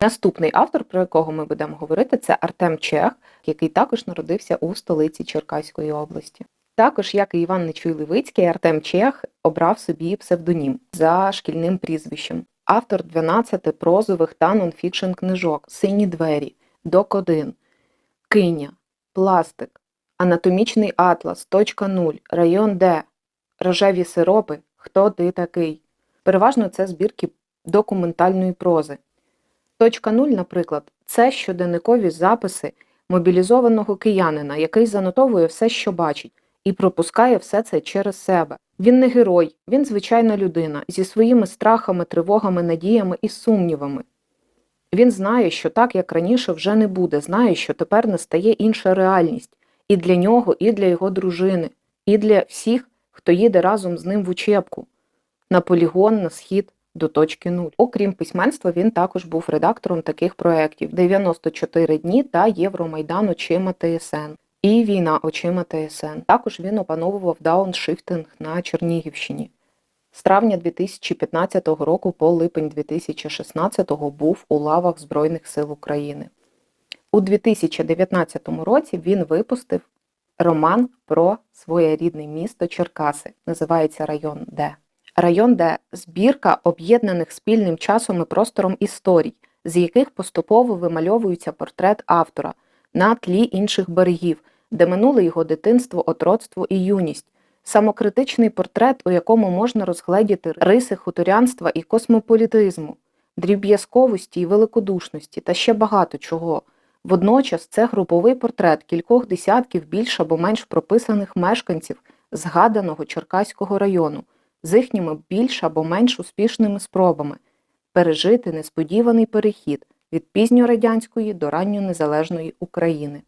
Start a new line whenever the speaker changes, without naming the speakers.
Наступний автор, про якого ми будемо говорити, це Артем Чех, який також народився у столиці Черкаської області. Також, як і Іван Нечуй Левицький, Артем Чех обрав собі псевдонім за шкільним прізвищем. Автор 12 прозових та нонфікшн книжок Сині двері, Док 1, Киня, Пластик, Анатомічний атлас, Точка 0, Район Д, Рожеві сиропи, Хто ти такий. Переважно це збірки документальної прози. Точка 0, наприклад, це щоденникові записи мобілізованого киянина, який занотовує все, що бачить, і пропускає все це через себе. Він не герой, він звичайна людина зі своїми страхами, тривогами, надіями і сумнівами. Він знає, що так, як раніше, вже не буде, знає, що тепер настає інша реальність і для нього, і для його дружини, і для всіх, хто їде разом з ним в учебку, на полігон, на схід до точки нуль. Окрім письменства, він також був редактором таких проєктів 94 дні та Євромайдан очима ТСН. І війна очима ТСН. Також він опановував дауншифтинг на Чернігівщині. З травня 2015 року по липень 2016 був у лавах Збройних сил України. У 2019 році він випустив роман про своє рідне місто Черкаси. Називається Район Д. Район Д збірка об'єднаних спільним часом і простором історій, з яких поступово вимальовується портрет автора на тлі інших берегів, де минуле його дитинство, отроцтво і юність. Самокритичний портрет, у якому можна розгледіти риси хуторянства і космополітизму, дріб'язковості і великодушності та ще багато чого. Водночас це груповий портрет кількох десятків більш або менш прописаних мешканців згаданого Черкаського району з їхніми більш або менш успішними спробами пережити несподіваний перехід від пізньорадянської до ранньонезалежної України.